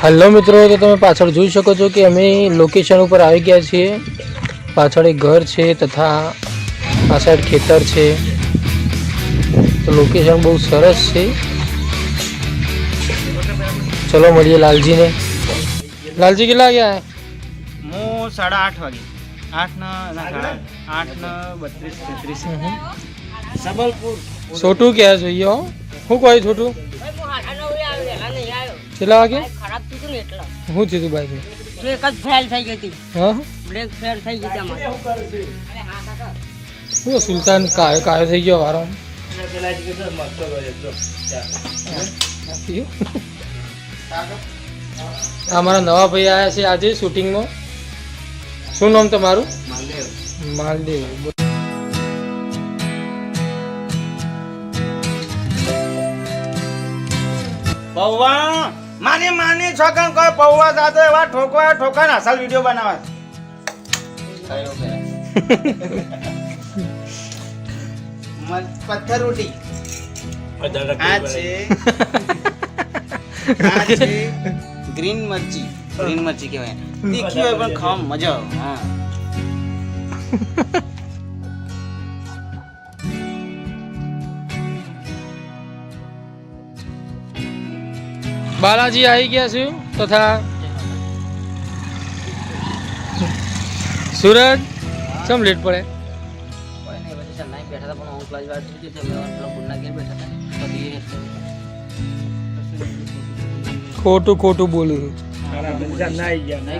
Hello મિત્રો તો તમે પાછળ જોઈ શકો છો કે અમે લોકેશન ઉપર આવી ગયા છીએ. પાછળ એક ઘર છે તથા આ સાઈડ ખેતર છે. તો લોકેશન બહુ સરસ છે. ચલો મળીએ લાલજીને. લાલજી કેટલા ગયા હું? સાડા આઠ વાગે. આઠ ને આઠ ને બત્રીસ તેત્રીસ. સબલપુર. છોટું ક્યાં જોઈએ હો? શું કહ્યું છોટું? કેટલા વાગે? ને એટલે. શું થયું બાઈક જો એક જ ફેલ થઈ ગઈ હતી. હા? બ્રેક ફેલ થઈ ગઈ તેમાં શું સુલતાન કાયો કાયો થઈ ગયો વારો? અમારા મારા નવા ભાઈ આવ્યા છે આજે શૂટિંગમાં. શું નામ તમારું? માલદેવ. પૌવા માની માની છોકન કોઈ પૌવા સાથે એવા ઠોકવા ના અસલ વીડિયો બનાવે પથ્થર આ છે આ છે ગ્રીન મરચી. ગ્રીન મરચી કહેવાય. તીખી હોય પણ ખાવા મજા આવે. હા. બાલાજી આવી ગયા છું તથા? સુરજ? ચમ લેટ પડે? ખોટું ખોટું બોલું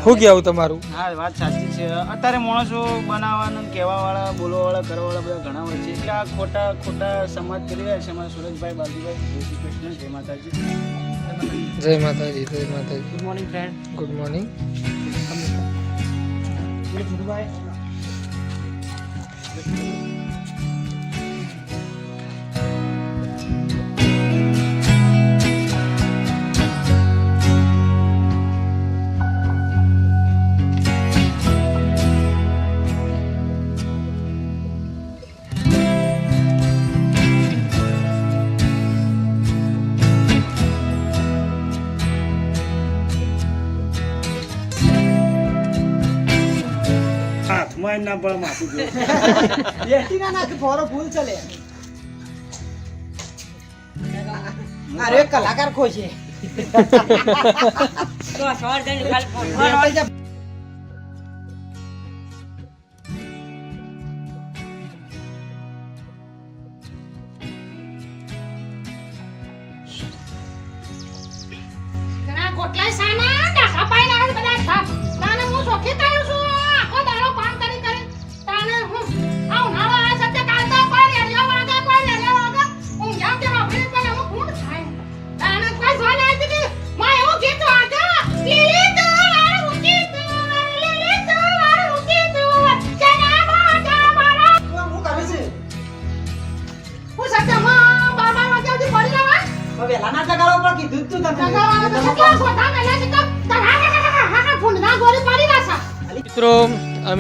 શું કેવું તમારું? હા વાત સાચી છે. અત્યારે માણસો બનાવવાના ને કહેવાવાળા બોલવાવાળા કરવાવાળા બધા ઘણા હોય છે. એટલે આ ખોટા ખોટા સમાજ કરી રહ્યા છે. અમારા સુરજભાઈ બાજુભાઈ જય શ્રી કૃષ્ણ જય માતાજી. જય માતાજી જય માતાજી. Good morning friend good morning હાથમાં ના પણ માથું અરે કલાકાર ખો છે તો સવાર થઈને કાલ ફોન કોટલા ગોટલા સાના ડાખા પાઈ ના બધા. થાપ તાને હું સોખી થયો છું. આખો દારો તાને હું આ ઉનાળો આ સત્ય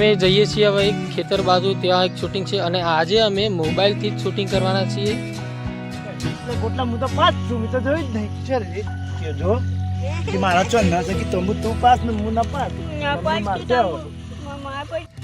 અમે જઈએ છીએ હવે એક ખેતર બાજુ ત્યાં એક શૂટિંગ છે અને આજે અમે મોબાઈલથી જ શૂટિંગ કરવાના છીએ. ગોટલા હું તો પાસ છું તો જોયું જ નહીં. ચાલ કે જો કે મારા ચો ના છે કે તું તું પાસ ને હું ના પાસ ના પાસ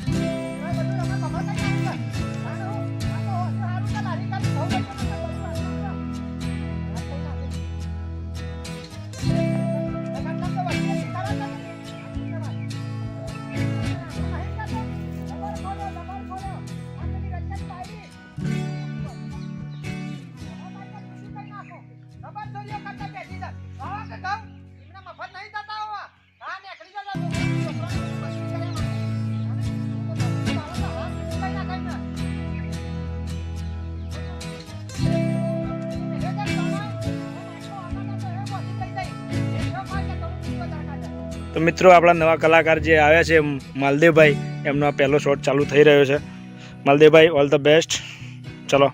તો મિત્રો, આપણા નવા કલાકાર જે આવ્યા છે, માલદેવભાઈ, એમનો આ પહેલો શોટ ચાલુ થઈ રહ્યો છે. માલદેવભાઈ ઓલ ધ બેસ્ટ ચલો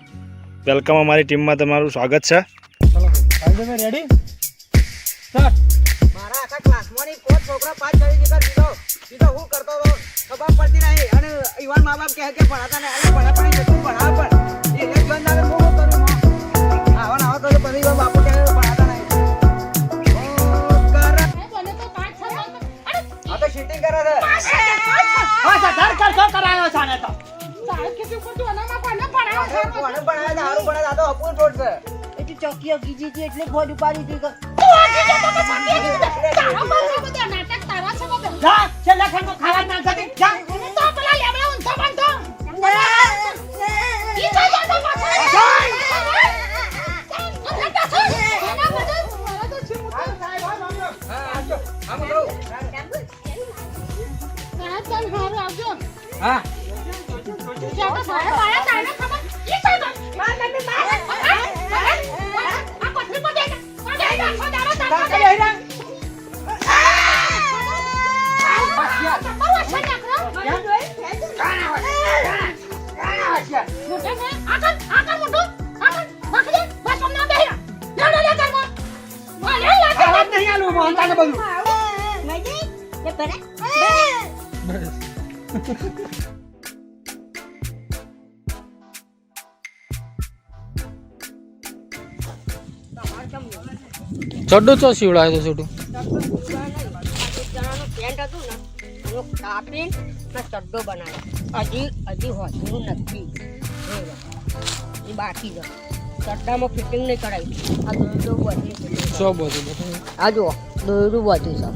વેલકમ અમારી ટીમમાં તમારું સ્વાગત છે. રેડી મારા આખા ક્લાસમાં પાંચ છોકરા પાંચ કરી નીકળ દીધો દીધો હું કરતો હતો ખબર પડતી નહીં અને ઈવાન મા કહે કે બાપુ. ધંધો કરાયો છે આને તો તારે ઉપર તું એનામાં કોને પડાવે છે? હારું. તો અપૂર રોડ છે. એટલી ચોકી ગીજી હતી એટલે ફોન ઉપાડી હતી કે તું આજે જો તો સાંભળી લીધું. તારા છે બધા નાટક, તારા છે બધા. જા છેલ્લા ખાનો ખાવા ના જા લે લે ઘરમાં. ભલે લાગે ખાવા જ નહીં આલું બધું ચડ્ડો ચો શિવડાય તો છોટું? ચણાનું પેન્ટ હતું ને એનો કાપીને ચડ્ડો બનાવ્યો હજી હજી હોતું નથી. એ બાકી છે ચડ્ડામાં ફિટિંગ નહીં કરાવી આ દોરડું બધી બધું? આ જુઓ દોરડું બધું છે.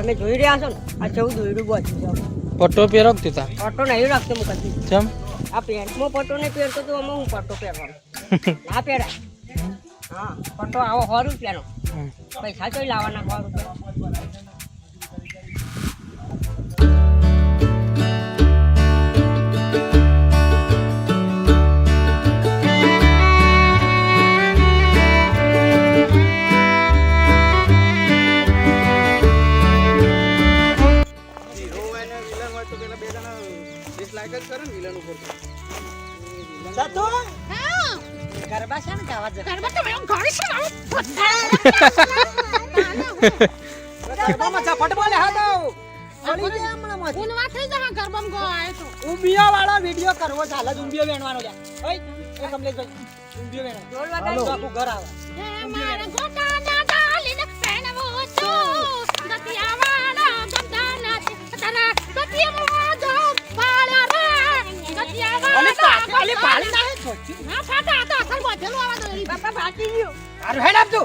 તમે જોઈ રહ્યા છો ને આ જેવું દોયડું બધું છે પટ્ટો પહેરો કે તા? પટ્ટો નહીં રાખતો હું કદી. ચમ? આ પેન્ટમાં પટ્ટો નહીં પહેરતો તો અમે હું પટ્ટો પહેરવાનો? ના પહેરાય. હા પટ્ટો આવો સો રૂપિયાનો. પૈસા તો લાવવાના સો રૂપિયા. ગરબામાં ઝપટ બોલે હા તો પડી ગયા હમણાં માંથી. થઈ જા ગરબમ ગો આયો તો ઊંધિયા વાળો વીડિયો કરવો છે હાલ જ ઊંધિયો વેણવાનો લ્યા ઓય એ કમલેશભાઈ ઊંધિયો વેણો ઢોલ હાલો. વગાડો. ઘર આવે હે મારા ગોટાના ડાલીને પહેરવો છું ગતિયાવાળા ગમદાના છે. તારા ગતિયામાં જો પાળ્યા રે અલી ગતિયાવાળા પાછી અલી પાડી ગમદાના. નાખે છોટી. ના ફાટા તો અસલ બોધેલું આવા દોરી બાપા ભાગી ગયું હારું હેડ આપજો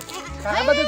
આ બધું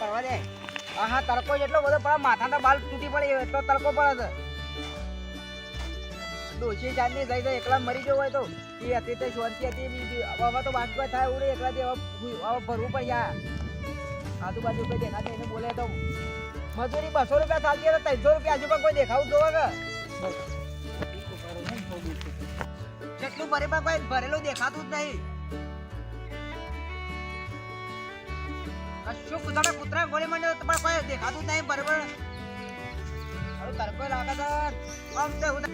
છે દે હા તડકો એટલો બધો પડે, માથાના બાલ તૂટી પડે, એટલો તડકો પડે છે. ડોશી ચાંદની થઈ જાય એકલા મરી જવું હોય તો. એ હતી તે શાંતિ હતી હવે તો બાજુ થાય, ઉડે, એકલા જે હવે ભરવું પડે યાર. આજુબાજુ કોઈ દેખાતા એને બોલે તો. મજૂરી બસો રૂપિયા ચાલતી હોય તો ત્રણસો રૂપિયા આજુ પણ કોઈ દેખાવું જોવે કે? જેટલું ભરે પણ ભરેલું દેખાતું જ નહીં. કશું કૂતરા કૂતરા ગોળી મને તો પણ કોઈ દેખાતું નહીં બરાબર? હવે તડકો લાગે તો આમ તે હું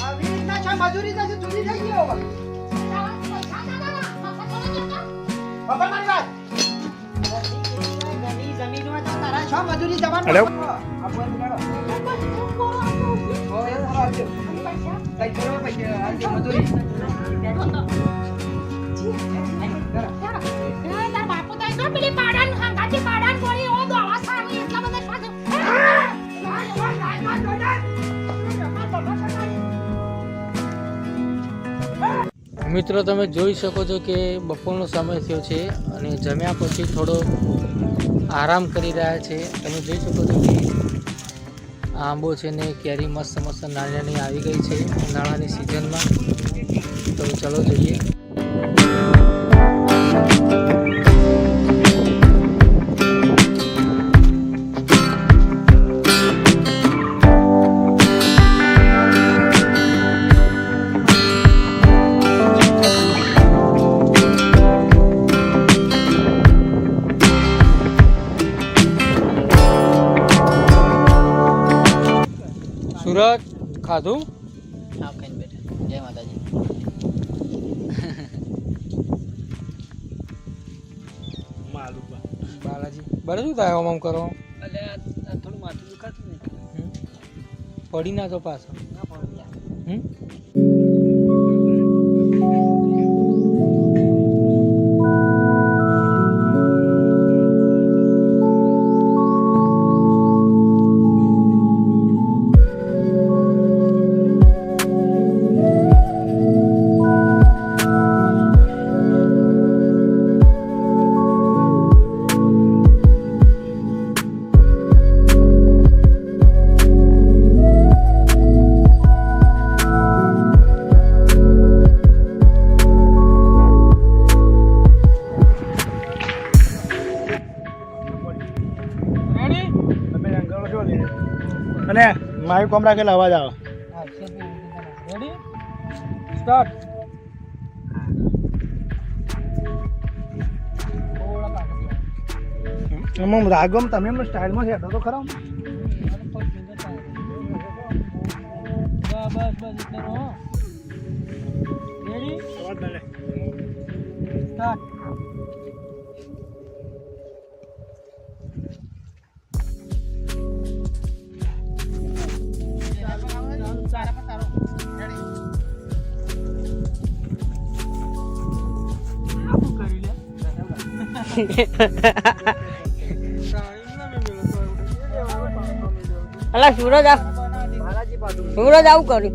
આવી રીતના છે મજૂરી થશે ચૂરી થઈ ગયો હવે. ખબર મારી વાત. જમીનમાં છ મજૂરી જવાનું મિત્રો, તમે જોઈ શકો છો કે બપોરનો સમય થયો છે અને જમ્યા પછી થોડો આરામ કરી રહ્યા છે. તમે જોઈ શકો છો કે આંબો છે ને કેરી મસ્ત મસ્ત નાની નાની આવી ગઈ છે ઉનાળાની સિઝનમાં તો ચલો જઈએ. ખાધું? બાલાજી બરે શું થાય આમ કરો એટલે થોડું માથું દુખાતું ને હમ? પડી ના તો પાછો ના પડે હમ? મારું કામ રાખેલા અવાજ આવે રેડી સ્ટાર્ટ એમાં રાગમ તમે એમ સ્ટાઇલમાં છે તો ખરા બસ બસ એટલે રેડી સ્ટાર્ટ અલા સુરજ આ સુરજ આવું કર્યું.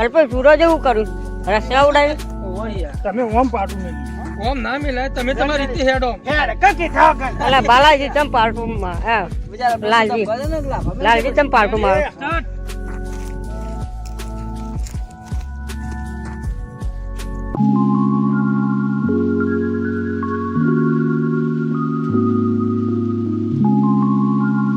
અલ્પે સુરજ એવું કર્યું. રસ્તા ઉડાવી. તમે ઓમ પાટું ઓમ ના મિલાય તમે તમારી રીતે હેડ. ઓમ અલા બાલાજી તમ પાર્ટું માં લાલજી. લાલજી તમ પાર્ટું માં